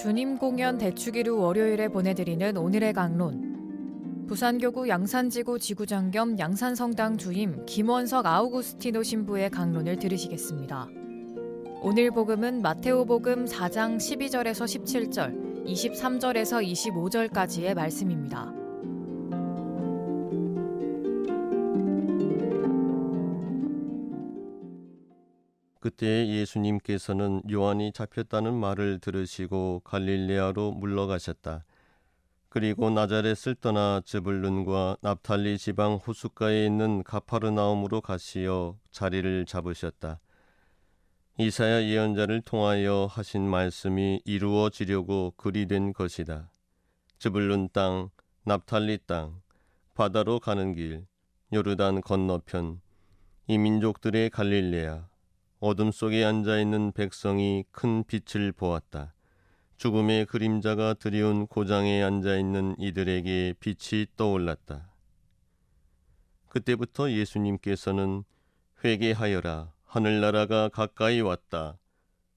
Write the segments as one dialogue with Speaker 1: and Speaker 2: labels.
Speaker 1: 주님 공연 대축이루 월요일에 보내드리는 오늘의 강론. 부산교구 양산지구 지구장 겸 양산성당 주임 김원석 아우구스티노 신부의 강론을 들으시겠습니다. 오늘 복음은 마테오 복음 4장 12절에서 17절, 23절에서 25절까지의 말씀입니다.
Speaker 2: 그때 예수님께서는 요한이 잡혔다는 말을 들으시고 갈릴레아로 물러가셨다. 그리고 나자렛을 떠나 즈불룬과 납탈리 지방 호숫가에 있는 가파르나움으로 가시어 자리를 잡으셨다. 이사야 예언자를 통하여 하신 말씀이 이루어지려고 그리 된 것이다. 즈불룬 땅, 납탈리 땅, 바다로 가는 길, 요르단 건너편, 이 민족들의 갈릴레아, 어둠 속에 앉아 있는 백성이 큰 빛을 보았다. 죽음의 그림자가 드리운 고장에 앉아 있는 이들에게 빛이 떠올랐다. 그때부터 예수님께서는 회개하여라 하늘나라가 가까이 왔다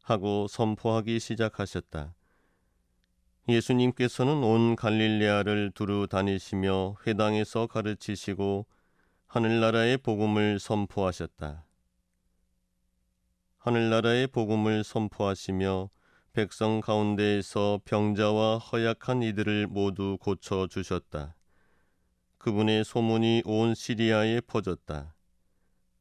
Speaker 2: 하고 선포하기 시작하셨다. 예수님께서는 온 갈릴레아를 두루 다니시며 회당에서 가르치시고 하늘나라의 복음을 선포하셨다. 하늘나라의 복음을 선포하시며 백성 가운데에서 병자와 허약한 이들을 모두 고쳐 주셨다. 그분의 소문이 온 시리아에 퍼졌다.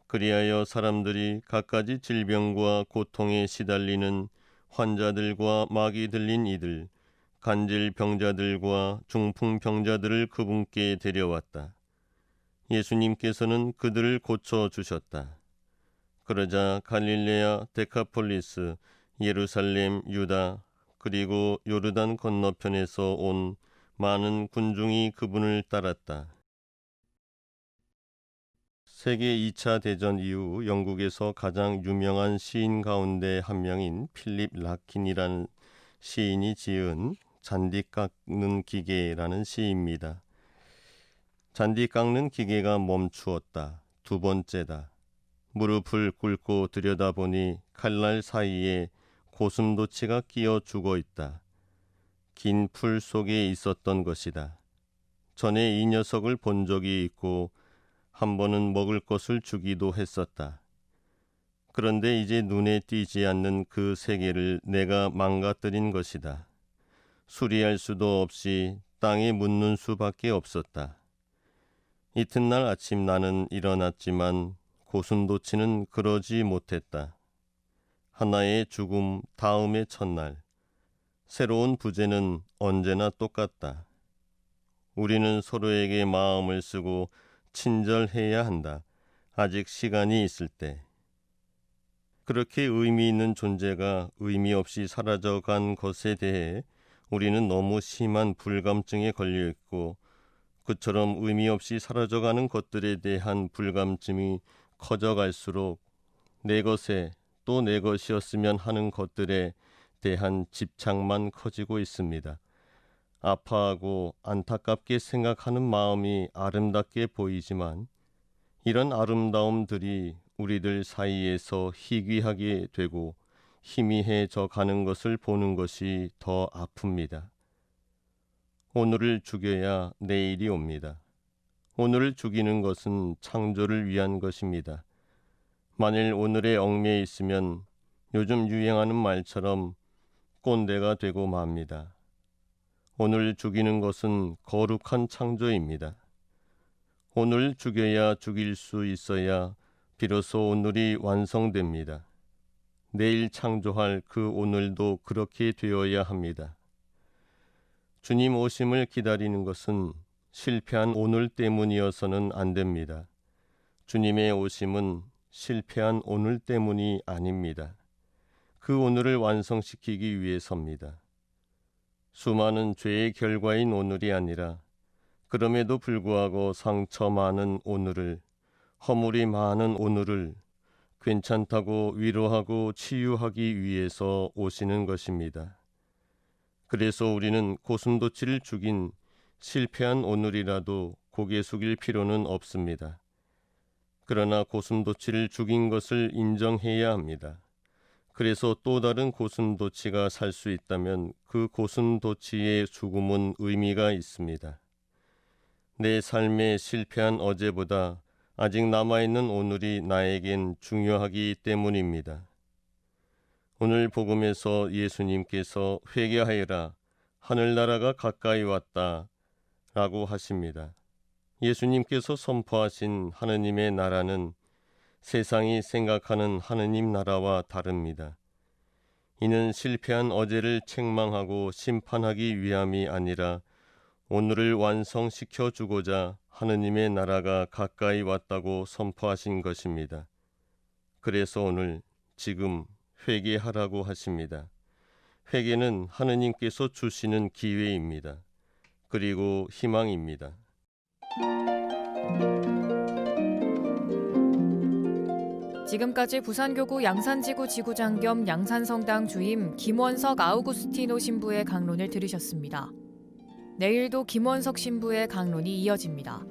Speaker 2: 그리하여 사람들이 갖가지 질병과 고통에 시달리는 환자들과 막이 들린 이들, 간질 병자들과 중풍 병자들을 그분께 데려왔다. 예수님께서는 그들을 고쳐 주셨다. 그러자 갈릴레아, 데카폴리스, 예루살렘, 유다, 그리고 요르단 건너편에서 온 많은 군중이 그분을 따랐다. 세계 2차 대전 이후 영국에서 가장 유명한 시인 가운데 한 명인 필립 라킨이라는 시인이 지은 잔디 깎는 기계라는 시입니다. 잔디 깎는 기계가 멈추었다. 두 번째다. 무릎을 꿇고 들여다보니 칼날 사이에 고슴도치가 끼어 죽어 있다. 긴 풀 속에 있었던 것이다. 전에 이 녀석을 본 적이 있고 한 번은 먹을 것을 주기도 했었다. 그런데 이제 눈에 띄지 않는 그 세계를 내가 망가뜨린 것이다. 수리할 수도 없이 땅에 묻는 수밖에 없었다. 이튿날 아침 나는 일어났지만 고슴도치는 그러지 못했다. 하나의 죽음 다음의 첫날. 새로운 부재는 언제나 똑같다. 우리는 서로에게 마음을 쓰고 친절해야 한다. 아직 시간이 있을 때. 그렇게 의미 있는 존재가 의미 없이 사라져 간 것에 대해 우리는 너무 심한 불감증에 걸려 있고 그처럼 의미 없이 사라져 가는 것들에 대한 불감증이 커져갈수록 내 것에 또 내 것이었으면 하는 것들에 대한 집착만 커지고 있습니다. 아파하고 안타깝게 생각하는 마음이 아름답게 보이지만 이런 아름다움들이 우리들 사이에서 희귀하게 되고 희미해져 가는 것을 보는 것이 더 아픕니다. 오늘을 죽여야 내일이 옵니다. 오늘을 죽이는 것은 창조를 위한 것입니다. 만일 오늘의 얽매에 있으면 요즘 유행하는 말처럼 꼰대가 되고 맙니다. 오늘 죽이는 것은 거룩한 창조입니다. 오늘 죽여야 죽일 수 있어야 비로소 오늘이 완성됩니다. 내일 창조할 그 오늘도 그렇게 되어야 합니다. 주님 오심을 기다리는 것은 실패한 오늘 때문이어서는 안 됩니다. 주님의 오심은 실패한 오늘 때문이 아닙니다. 그 오늘을 완성시키기 위해서입니다. 수많은 죄의 결과인 오늘이 아니라 그럼에도 불구하고 상처 많은 오늘을 허물이 많은 오늘을 괜찮다고 위로하고 치유하기 위해서 오시는 것입니다. 그래서 우리는 고슴도치를 죽인 실패한 오늘이라도 고개 숙일 필요는 없습니다. 그러나 고슴도치를 죽인 것을 인정해야 합니다. 그래서 또 다른 고슴도치가 살 수 있다면 그 고슴도치의 죽음은 의미가 있습니다. 내 삶에 실패한 어제보다 아직 남아있는 오늘이 나에겐 중요하기 때문입니다. 오늘 복음에서 예수님께서 회개하여라 하늘나라가 가까이 왔다 라고 하십니다. 예수님께서 선포하신 하느님의 나라는 세상이 생각하는 하느님 나라와 다릅니다. 이는 실패한 어제를 책망하고 심판하기 위함이 아니라 오늘을 완성시켜 주고자 하느님의 나라가 가까이 왔다고 선포하신 것입니다. 그래서 오늘 지금 회개하라고 하십니다. 회개는 하느님께서 주시는 기회입니다. 그리고 희망입니다.
Speaker 1: 지금까지 부산교구 양산지구 지구장 겸 양산성당 주임 김원석 아우구스티노 신부의 강론을 들으셨습니다. 내일도 김원석 신부의 강론이 이어집니다.